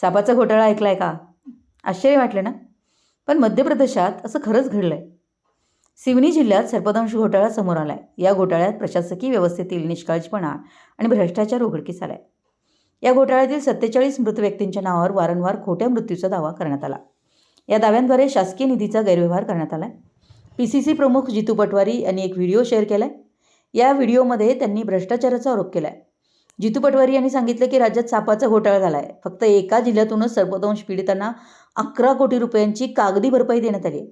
सापाचा घोटाळा ऐकलाय का? आश्चर्य वाटले ना? पण मध्य प्रदेशात असं खरंच घडलं आहे सिवनी जिल्ह्यात सर्पदंश घोटाळा समोर आला आहे या घोटाळ्यात प्रशासकीय व्यवस्थेतील निष्काळजीपणा आणि भ्रष्टाचार उघडकीस आला आहे या घोटाळ्यातील सत्तेचाळीस मृत व्यक्तींच्या नावावर वारंवार खोट्या मृत्यूचा दावा करण्यात आला. या दाव्यांद्वारे शासकीय निधीचा गैरव्यवहार करण्यात आला पी सी सी प्रमुख जितू पटवारी यांनी एक व्हिडिओ शेअर केला आहे या व्हिडिओमध्ये त्यांनी भ्रष्टाचाराचा आरोप केला आहे जितू पटवारी यांनी सांगितलं की राज्यात सापाचा घोटाळा झाला आहे फक्त एका जिल्ह्यातूनच सर्पदंश पीडितांना अकरा कोटी रुपयांची कागदी भरपाई देण्यात आली आहे.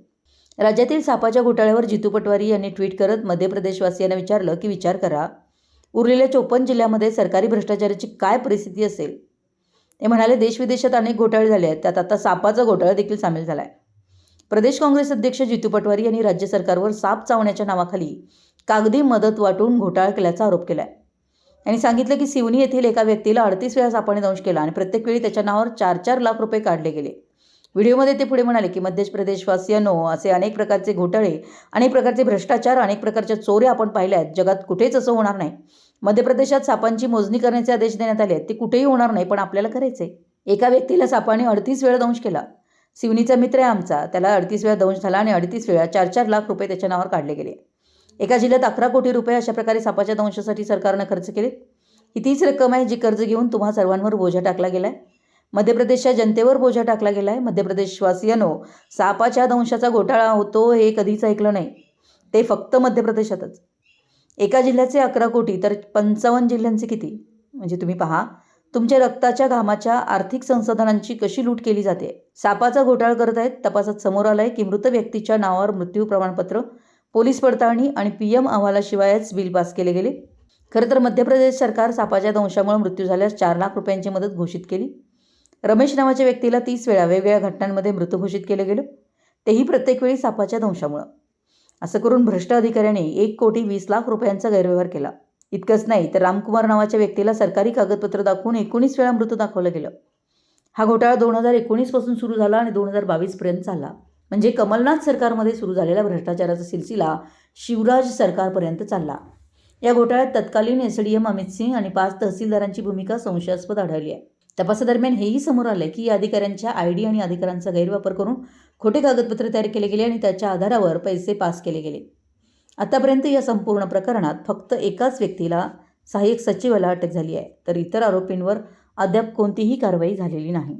राज्यातील सापाच्या घोटाळ्यावर जितू पटवारी यांनी ट्विट करत मध्य प्रदेशवासियांना विचारलं की विचार करा उरलेल्या चोपन्न जिल्ह्यामध्ये सरकारी भ्रष्टाचाराची काय परिस्थिती असेल? ते म्हणाले देशविदेशात अनेक घोटाळे झाले आहेत. त्यात आता सापाचा घोटाळा देखील सामील झाला आहे प्रदेश काँग्रेस अध्यक्ष जितू पटवारी यांनी राज्य सरकारवर साप चावण्याच्या नावाखाली कागदी मदत वाटून घोटाळा केल्याचा आरोप केला आहे यांनी सांगितलं की सिवनी येथील एका व्यक्तीला अडतीस वेळा सापाने दंश केला आणि प्रत्येक वेळी त्याच्या नावावर चार चार लाख रुपये काढले गेले. व्हिडिओमध्ये ते पुढे म्हणाले की मध्य प्रदेशवासियांनो असे अनेक प्रकारचे घोटाळे अनेक प्रकारचे भ्रष्टाचार अनेक प्रकारच्या चोऱ्या आपण पाहिल्या आहेत जगात कुठेच असं होणार नाही. मध्य प्रदेशात सापांची मोजणी करण्याचे आदेश देण्यात आले आहेत. ते कुठेही होणार नाही पण आपल्याला करायचे एका व्यक्तीला सापाने अडतीस वेळा दंश केला. सिवनीचा मित्र आहे आमचा. त्याला अडतीस वेळा दंश झाला आणि अडतीस वेळा चार चार लाख रुपये त्याच्या नावावर काढले गेले. एका जिल्ह्यात अकरा कोटी रुपये अशा प्रकारे सापाच्या दंशासाठी सरकारनं खर्च केले ही तीच रक्कम आहे जी कर्ज घेऊन तुम्हा सर्वांवर बोजा टाकला गेला आहे मध्य प्रदेशच्या जनतेवर बोजा टाकला गेला आहे मध्य प्रदेशवासियानो सापाच्या दंशाचा घोटाळा होतो हे कधीच ऐकलं नाही. ते फक्त मध्य प्रदेशातच. एका जिल्ह्याचे अकरा कोटी तर पंचावन्न जिल्ह्यांचे किती? म्हणजे तुम्ही पहा तुमच्या रक्ताच्या घामाच्या आर्थिक संसाधनांची कशी लूट केली जाते? सापाचा घोटाळा करत आहेत तपासात समोर आलंय की मृत व्यक्तीच्या नावावर मृत्यू प्रमाणपत्र पोलीस पडताळणी आणि पी एम अहवालाशिवायच बिल पास केले गेले. खरं तर मध्य प्रदेश सरकार सापाच्या दंशामुळे मृत्यू झाल्यास चार लाख रुपयांची मदत घोषित केली. रमेश नावाच्या व्यक्तीला तीस वेळा वेगवेगळ्या घटनांमध्ये मृत घोषित केलं गेलं. तेही प्रत्येक वेळी सापाच्या दंशामुळं. असं करून भ्रष्ट अधिकाऱ्याने एक कोटी वीस लाख रुपयांचा गैरव्यवहार केला. इतकंच नाही तर रामकुमार नावाच्या व्यक्तीला सरकारी कागदपत्र दाखवून एकोणीस वेळा मृत दाखवलं गेलं. हा घोटाळा दोन हजार एकोणीसपासून सुरू झाला आणि दोन हजार बावीसपर्यंत चालला म्हणजे कमलनाथ सरकारमध्ये सुरू झालेला भ्रष्टाचाराचा सिलसिला शिवराज सरकारपर्यंत चालला. या घोटाळ्यात तत्कालीन S D M Amit Singh आणि पाच तहसीलदारांची भूमिका संशयास्पद आढळली आहे. तपासादरम्यान हेही समोर आलं की या अधिकाऱ्यांच्या आय डी आणि अधिकारांचा गैरवापर करून खोटे कागदपत्र तयार केले गेले आणि त्याच्या आधारावर पैसे पास केले गेले. आतापर्यंत या संपूर्ण प्रकरणात फक्त एकाच व्यक्तीला सहाय्यक सचिवाला अटक झाली आहे तर इतर आरोपींवर अद्याप कोणतीही कारवाई झालेली नाही.